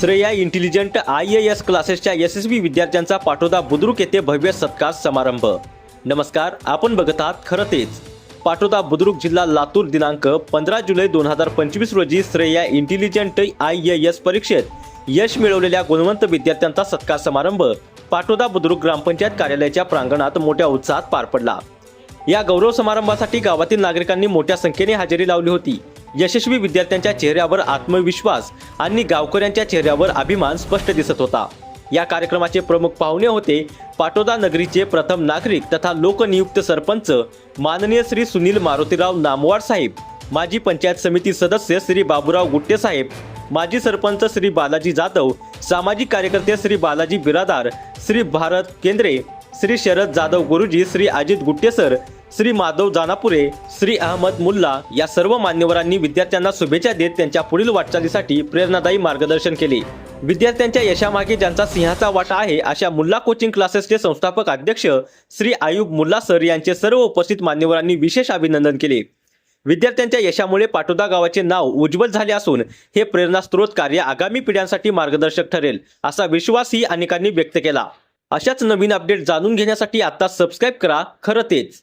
Shreya intelligent I A S क्लासेसच्या यशस्वी विद्यार्थ्यांचा पाटोदा बुद्रुक येथे भव्य सत्कार समारंभ. नमस्कार आपण बघत आहात खरं तेच. पाटोदा बुद्रुक जिल्हा लातूर दिनांक पंधरा जुलै दोन हजार पंचवीस रोजी Shreya intelligent I A S परीक्षेत यश मिळवलेल्या गुणवंत विद्यार्थ्यांचा सत्कार समारंभ पाटोदा बुद्रुक ग्रामपंचायत कार्यालयाच्या प्रांगणात मोठ्या उत्साहात पार पडला. या गौरव समारंभासाठी गावातील नागरिकांनी मोठ्या संख्येने हजेरी लावली होती. यशस्वी विद्यार्थ्यांच्या चेहऱ्यावर आत्मविश्वास आणि गावकऱ्यांच्या चेहऱ्यावर अभिमान स्पष्ट दिसत होता. या कार्यक्रमाचे प्रमुख पाहुणे होते पाटोदा नगरीचे प्रथम नागरिक तथा लोकनियुक्त सरपंच माननीय श्री सुनील मारुतीराव नामवार साहेब माजी पंचायत समिती सदस्य श्री बाबूराव गुट्टे साहेब माजी सरपंच श्री बालाजी जाधव सामाजिक कार्यकर्ते श्री बालाजी बिरादार श्री भारत केंद्रे श्री शरद जाधव गुरुजी श्री अजित गुट्टे सर श्री माधव जानापुरे श्री अहमद मुल्ला या सर्व मान्यवरांनी विद्यार्थ्यांना शुभेच्छा देत त्यांच्या पुढील वाटचालीसाठी प्रेरणादायी मार्गदर्शन केले. विद्यार्थ्यांच्या यशामागे ज्यांचा सिंहाचा वाटा आहे अशा मुल्ला कोचिंग क्लासेसचे संस्थापक अध्यक्ष श्री आयुब मुल्ला सर यांचे सर्व उपस्थित मान्यवरांनी विशेष अभिनंदन केले. विद्यार्थ्यांच्या यशामुळे पाटोदा गावाचे नाव उज्ज्वल झाले असून हे प्रेरणास्त्रोत कार्य आगामी पिढ्यांसाठी मार्गदर्शक ठरेल असा विश्वासही अनेकांनी व्यक्त केला. अशाच नवीन अपडेट जाणून घेण्यासाठी आता सबस्क्राईब करा खरं तेच.